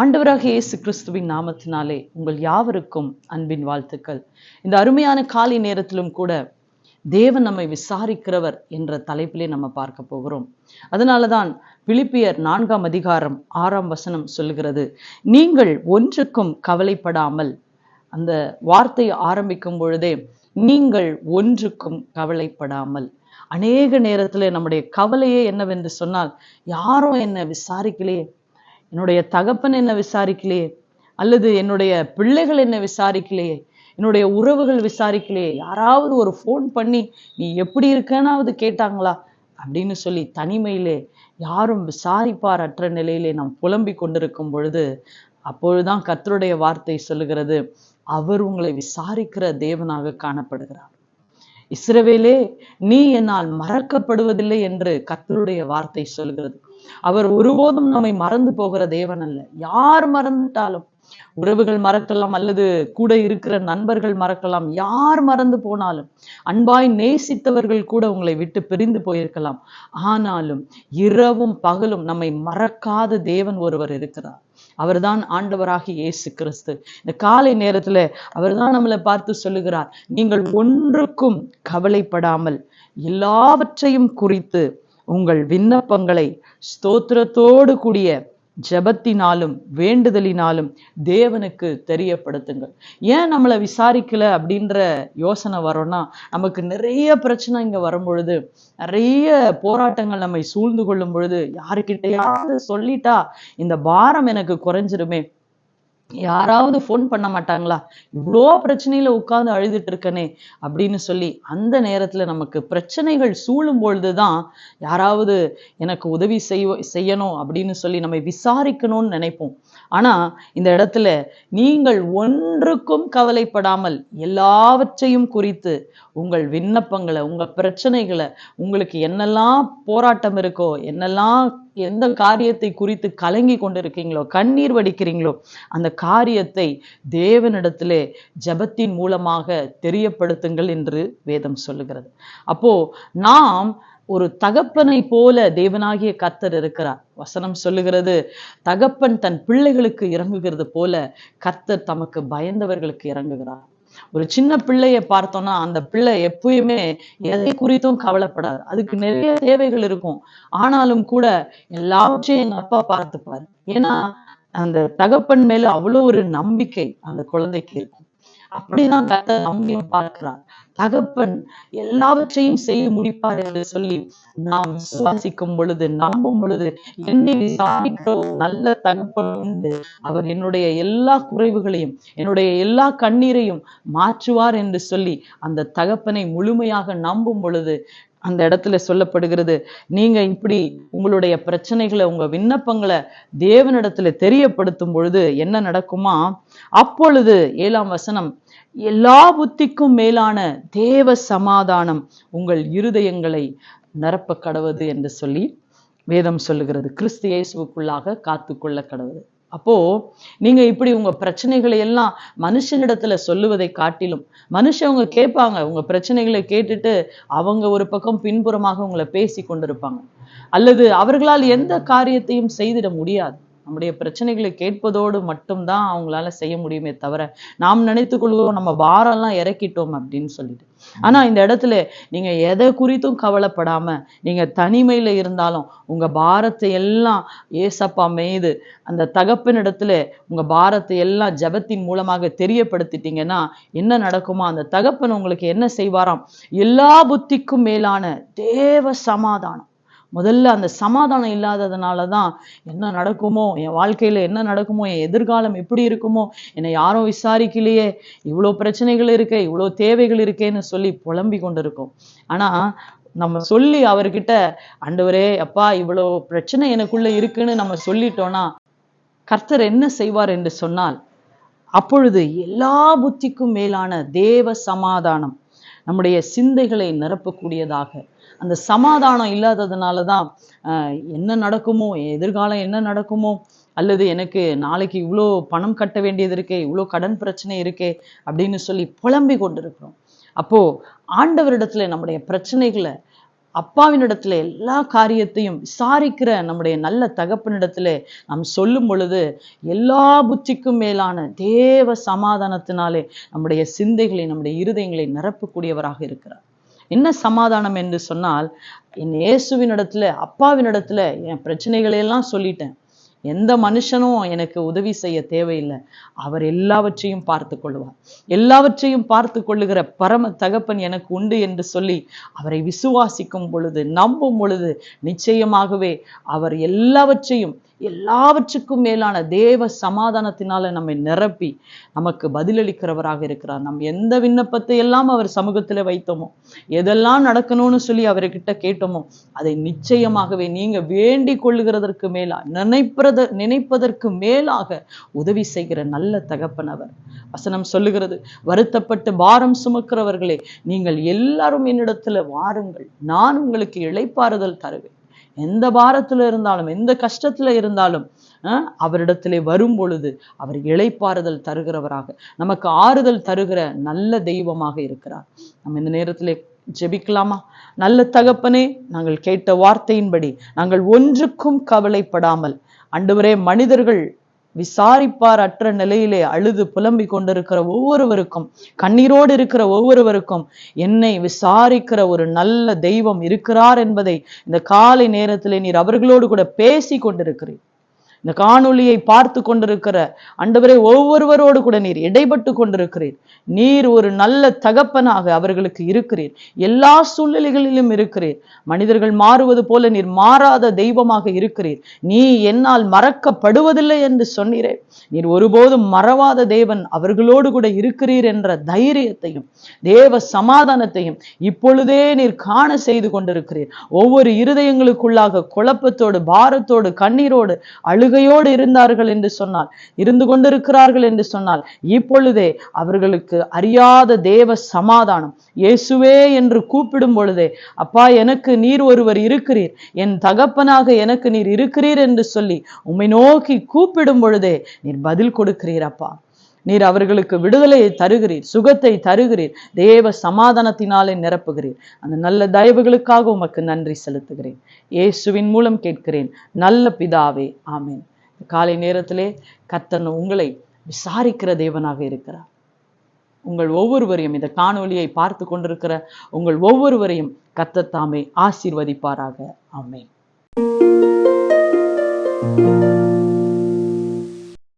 ஆண்டவராக இயேசு கிறிஸ்துவின் நாமத்தினாலே உங்கள் யாவருக்கும் அன்பின் வாழ்த்துக்கள். இந்த அருமையான காலை நேரத்திலும் கூட தேவன் நம்மை விசாரிக்கிறவர் என்ற தலைப்பிலே நம்ம பார்க்க போகிறோம். அதனால தான் பிலிப்பியர் நான்காம் அதிகாரம் ஆறாம் வசனம் சொல்லுகிறது நீங்கள் ஒன்றுக்கும் கவலைப்படாமல் அந்த வார்த்தை ஆரம்பிக்கும் பொழுதே நீங்கள் ஒன்றுக்கும் கவலைப்படாமல். அநேக நேரத்துல நம்முடைய கவலையே என்னவென்று சொன்னால் யாரும் என்னை விசாரிக்கலையே என்னுடைய தகப்பன் என்ன விசாரிக்கலையே அல்லது என்னுடைய பிள்ளைகள் என்ன விசாரிக்கலையே என்னுடைய உறவுகள் விசாரிக்கலையே யாராவது ஒரு ஃபோன் பண்ணி நீ எப்படி இருக்கனாவது கேட்டாங்களா? அப்படின்னு சொல்லி தனிமையிலே யாரும் விசாரிப்பார் அற்ற நிலையிலே நாம் புலம்பி கொண்டிருக்கும் பொழுது அப்பொழுதுதான் கர்த்தருடைய வார்த்தை சொல்லுகிறது அவர் உங்களை விசாரிக்கிற தேவனாக காணப்படுகிறார். இஸ்ரவேலே நீ என்னால் மறக்கப்படுவதில்லை என்று கர்த்தருடைய வார்த்தை சொல்கிறது அவர் ஒருபோதும் நம்மை மறந்து போகிற தேவன் அல்ல. யார் மறந்துட்டாலும் உறவுகள் மறக்கலாம் அல்லது கூட இருக்கிற நண்பர்கள் மறக்கலாம் யார் மறந்து போனாலும் அன்பாய் நேசித்தவர்கள் கூட உங்களை விட்டு பிரிந்து போயிருக்கலாம். ஆனாலும் இரவும் பகலும் நம்மை மறக்காத தேவன் ஒருவர் இருக்கிறார். அவர்தான் ஆண்டவராகி இயேசு கிறிஸ்து. இந்த காலை நேரத்துல அவர்தான் நம்மளை பார்த்து சொல்லுகிறார் நீங்கள் ஒன்றுக்கும் கவலைப்படாமல் எல்லாவற்றையும் குறித்து உங்கள் விண்ணப்பங்களை ஸ்தோத்திரத்தோடு கூடிய ஜெபத்தினாலும் வேண்டுதலினாலும் தேவனுக்கு தெரியப்படுத்துங்கள். ஏன் நம்மளை விசாரிக்கல அப்படின்ற யோசனை வரோம்னா நமக்கு நிறைய பிரச்சனை இங்க வரும்பொழுது நிறைய போராட்டங்கள் நம்மை சூழ்ந்து கொள்ளும் பொழுது யாருக்கிட்டையாவது சொல்லிட்டா இந்த பாரம் எனக்கு குறைஞ்சிருமே யாராவது ஃபோன் பண்ண மாட்டாங்களா? இவ்வளோ பிரச்சனையில உட்கார்ந்து அழுதுட்டு இருக்கனே அப்படின்னு சொல்லி அந்த நேரத்துல நமக்கு பிரச்சனைகள் சூழும் பொழுதுதான் யாராவது எனக்கு உதவி செய்வ செய்யணும் அப்படின்னு சொல்லி நம்ம விசாரிக்கணும்னு நினைப்போம். ஆனா இந்த இடத்துல நீங்கள் ஒன்றுக்கும் கவலைப்படாமல் எல்லாவற்றையும் குறித்து உங்கள் விண்ணப்பங்களை உங்க பிரச்சனைகளை உங்களுக்கு என்னெல்லாம் போராட்டம் இருக்கோ என்னெல்லாம் எந்த காரியத்தை குறித்து கலங்கி கொண்டிருக்கீங்களோ கண்ணீர் வடிக்கிறீங்களோ அந்த காரியத்தை தேவனிடத்திலே ஜெபத்தின் மூலமாக தெரியப்படுத்துங்கள் என்று வேதம் சொல்லுகிறது. அப்போ நாம் ஒரு தகப்பனை போல தேவனாகிய கத்தர் இருக்கிறார். வசனம் சொல்லுகிறது தகப்பன் தன் பிள்ளைகளுக்கு இறங்குகிறது போல கத்தர் தமக்கு பயந்தவர்களுக்கு இறங்குகிறார். ஒரு சின்ன பிள்ளைய பார்த்தோம்னா அந்த பிள்ளை எப்பயுமே எதை குறித்தும் கவலைப்படாது. அதுக்கு நிறைய தேவைகள் இருக்கும். ஆனாலும் கூட எல்லாவற்றையும் எங்க அப்பா பார்த்துப்பாரு. ஏன்னா அந்த தகப்பன் மேல அவ்வளவு ஒரு நம்பிக்கை அந்த குழந்தைக்கு இருக்கும். அப்படிதான் கர்த்தர் நம்மையும் பார்க்கிறார். தகப்பன் எல்லாவற்றையும் செய்ய முடிப்பார் என்று சொல்லி நாம் விசுவாசிக்கும் பொழுது நம்பும் பொழுது என்னை விசாரிக்கிற நல்ல தகப்பன் உண்டு. அவர் என்னுடைய எல்லா குறைவுகளையும் என்னுடைய எல்லா கண்ணீரையும் மாற்றுவார் என்று சொல்லி அந்த தகப்பனை முழுமையாக நம்பும் பொழுது அந்த இடத்துல சொல்லப்படுகிறது. நீங்க இப்படி உங்களுடைய பிரச்சனைகளை உங்க விண்ணப்பங்களை தேவனிடத்துல தெரியப்படுத்தும் பொழுது என்ன நடக்குமா? அப்பொழுது ஏழாம் வசனம் எல்லா புத்திக்கும் மேலான தேவ சமாதானம் உங்கள் இருதயங்களை நிரப்ப கடவுது என்று சொல்லி வேதம் சொல்லுகிறது. கிறிஸ்து இயேசுவுக்குள்ளாக காத்துக்கொள்ள கடவுது அப்போ நீங்க இப்படி உங்க பிரச்சனைகளை எல்லாம் மனுஷனிடத்துல சொல்லுவதை காட்டிலும் மனுஷவங்க கேட்பாங்க உங்க பிரச்சனைகளை கேட்டுட்டு அவங்க ஒரு பக்கம் பின்புறமாக உங்களை பேசி கொண்டிருப்பாங்க. அல்லது அவர்களால் எந்த காரியத்தையும் செய்திட முடியாது. நம்முடைய பிரச்சனைகளை கேட்பதோடு மட்டும்தான் அவங்களால செய்ய முடியுமே தவிர நாம் நினைத்து கொள்கிறோம் நம்ம பாரம்லாம் இறக்கிட்டோம் அப்படின்னு சொல்லிட்டு. ஆனா இந்த இடத்துல நீங்க எதை குறித்தும் கவலைப்படாம நீங்க தனிமையில இருந்தாலும் உங்க பாரத்தை எல்லாம் ஏசப்பா மேய்து அந்த தகப்பனிடத்துல உங்க பாரத்தை எல்லாம் ஜபத்தின் மூலமாக தெரியப்படுத்திட்டீங்கன்னா என்ன நடக்குமா அந்த தகப்பன் உங்களுக்கு என்ன செய்வாராம்? எல்லா புத்திக்கும் மேலான தேவ சமாதானம். முதல்ல அந்த சமாதானம் இல்லாததுனால தான் என்ன நடக்குமோ என் வாழ்க்கையில என்ன நடக்குமோ என் எதிர்காலம் எப்படி இருக்குமோ என்னை யாரும் விசாரிக்கலையே இவ்வளோ பிரச்சனைகள் இருக்கே இவ்வளோ தேவைகள் இருக்கேன்னு சொல்லி புலம்பி கொண்டிருக்கும். ஆனா நம்ம சொல்லி அவர்கிட்ட ஆண்டவரே அப்பா இவ்வளோ பிரச்சனை எனக்குள்ள இருக்குன்னு நம்ம சொல்லிட்டோம்னா கர்த்தர் என்ன செய்வார்? என்று சொன்னால் அப்பொழுது எல்லா புத்திக்கும் மேலான தேவ சமாதானம் நம்முடைய சிந்தைகளை நிரப்பக்கூடியதாக. அந்த சமாதானம் இல்லாததுனால தான் என்ன நடக்குமோ எதிர்காலம் என்ன நடக்குமோ அல்லது எனக்கு நாளைக்கு இவ்வளோ பணம் கட்ட வேண்டியது இருக்கே இவ்வளோ கடன் பிரச்சனை இருக்கே அப்படின்னு சொல்லி புலம்பி கொண்டிருக்கிறோம். அப்போ ஆண்டவரிடத்துல நம்முடைய பிரச்சனைகளை அப்பாவினிடத்துல எல்லா காரியத்தையும் விசாரிக்கிற நம்முடைய நல்ல தகப்பனிடத்துல நாம் சொல்லும் பொழுது எல்லா புத்திக்கும் மேலான தேவ சமாதானத்தினாலே நம்முடைய சிந்தைகளை நம்முடைய இருதயங்களை நிரப்பக்கூடியவராக இருக்கிறார். என்ன சமாதானம் என்று சொன்னால் என் அப்பாவின் இடத்துல என் பிரச்சனைகளையெல்லாம் சொல்லிட்டேன். எந்த மனுஷனும் எனக்கு உதவி செய்ய தேவையில்லை. அவர் எல்லாவற்றையும் பார்த்து கொள்வார். எல்லாவற்றையும் பார்த்து கொள்ளுகிற பரம தகப்பன் எனக்கு உண்டு என்று சொல்லி அவரை விசுவாசிக்கும் பொழுது நம்பும் பொழுது நிச்சயமாகவே அவர் எல்லாவற்றையும் எல்லாவற்றுக்கும் மேலான தேவ சமாதானத்தினால நம்மை நிரப்பி நமக்கு பதிலளிக்கிறவராக இருக்கிறார். நம் எந்த விண்ணப்பத்தை எல்லாம் அவர் சமூகத்துல வைத்தோமோ எதெல்லாம் நடக்கணும்னு சொல்லி அவர்கிட்ட கேட்டோமோ அதை நிச்சயமாகவே நீங்க வேண்டிக் கொள்ளுகிறதற்கு மேலா நினைப்பத நினைப்பதற்கு மேலாக உதவி செய்கிற நல்ல தகப்பன் அவர். வசனம் சொல்லுகிறது வருத்தப்பட்டு பாரம் சுமக்கிறவர்களே நீங்கள் எல்லாரும் என்னிடத்துல வாருங்கள். நான் உங்களுக்கு இழைப்பாறுதல் தருவேன். எந்த பாரத்துல இருந்தாலும் எந்த கஷ்டத்துல இருந்தாலும் அவரிடத்திலே வரும் பொழுது அவர் இழைப்பாறுதல் தருகிறவராக நமக்கு ஆறுதல் தருகிற நல்ல தெய்வமாக இருக்கிறார். நம்ம இந்த நேரத்திலே ஜெபிக்கலாமா? நல்ல தகப்பனே நாங்கள் கேட்ட வார்த்தையின்படி நாங்கள் ஒன்றுக்கும் கவலைப்படாமல் ஆண்டவரே மனிதர்கள் விசாரிப்பார் அற்ற நிலையிலே அழுது புலம்பிக் கொண்டிருக்கிற ஒவ்வொருவருக்கும் கண்ணீரோடு இருக்கிற ஒவ்வொருவருக்கும் என்னை விசாரிக்கிற ஒரு நல்ல தெய்வம் இருக்கிறார் என்பதை இந்த காலை நேரத்திலே நீர் அவர்களோடு கூட பேசி கொண்டிருக்கிறீர். இந்த காணொளியை பார்த்து கொண்டிருக்கிற அண்டவரை ஒவ்வொருவரோடு கூட நீர் இடைப்பட்டு கொண்டிருக்கிறீர். நீர் ஒரு நல்ல தகப்பனாக அவர்களுக்கு இருக்கிறீர். எல்லா சூழ்நிலைகளிலும் இருக்கிறீர். மனிதர்கள் மாறுவது போல நீர் மாறாத தெய்வமாக இருக்கிறீர். நீ என்னால் மறக்கப்படுவதில்லை என்று சொன்னீரே. நீர் ஒருபோதும் மறவாத தேவன் அவர்களோடு கூட இருக்கிறீர் என்ற தைரியத்தையும் தேவ சமாதானத்தையும் இப்பொழுதே நீர் காண செய்து கொண்டிருக்கிறீர். ஒவ்வொரு இருதயங்களுக்குள்ளாக குழப்பத்தோடு பாரத்தோடு கண்ணீரோடு அழுக அழுகையோடு இருந்தார்கள் என்று சொன்னால் இருந்து கொண்டிருக்கிறார்கள் என்று சொன்னால் இப்பொழுதே அவர்களுக்கு அறியாத தேவ சமாதானம். இயேசுவே என்று கூப்பிடும் பொழுதே அப்பா எனக்கு நீர் ஒருவர் இருக்கிறீர். என் தகப்பனாக எனக்கு நீர் இருக்கிறீர் என்று சொல்லி உம்மை நோக்கி கூப்பிடும் பொழுதே நீர் பதில் கொடுக்கிறீர் அப்பா. நீர் அவர்களுக்கு விடுதலையை தருகிறீர் சுகத்தை தருகிறீர் தேவ சமாதானத்தினாலே நிரப்புகிறீர். அந்த நல்ல தயவுகளுக்காக உமக்கு நன்றி செலுத்துகிறேன். இயேசுவின் மூலம் கேட்கிறேன். நல்ல பிதாவே ஆமேன். காலை நேரத்திலே கர்த்தன் உங்களை விசாரிக்கிற தேவனாக இருக்கிறார். உங்கள் ஒவ்வொருவரையும் இந்த காணொலியை பார்த்து கொண்டிருக்கிற உங்கள் ஒவ்வொருவரையும் கத்தத்தாமே ஆசீர்வதிப்பாராக. ஆமேன்.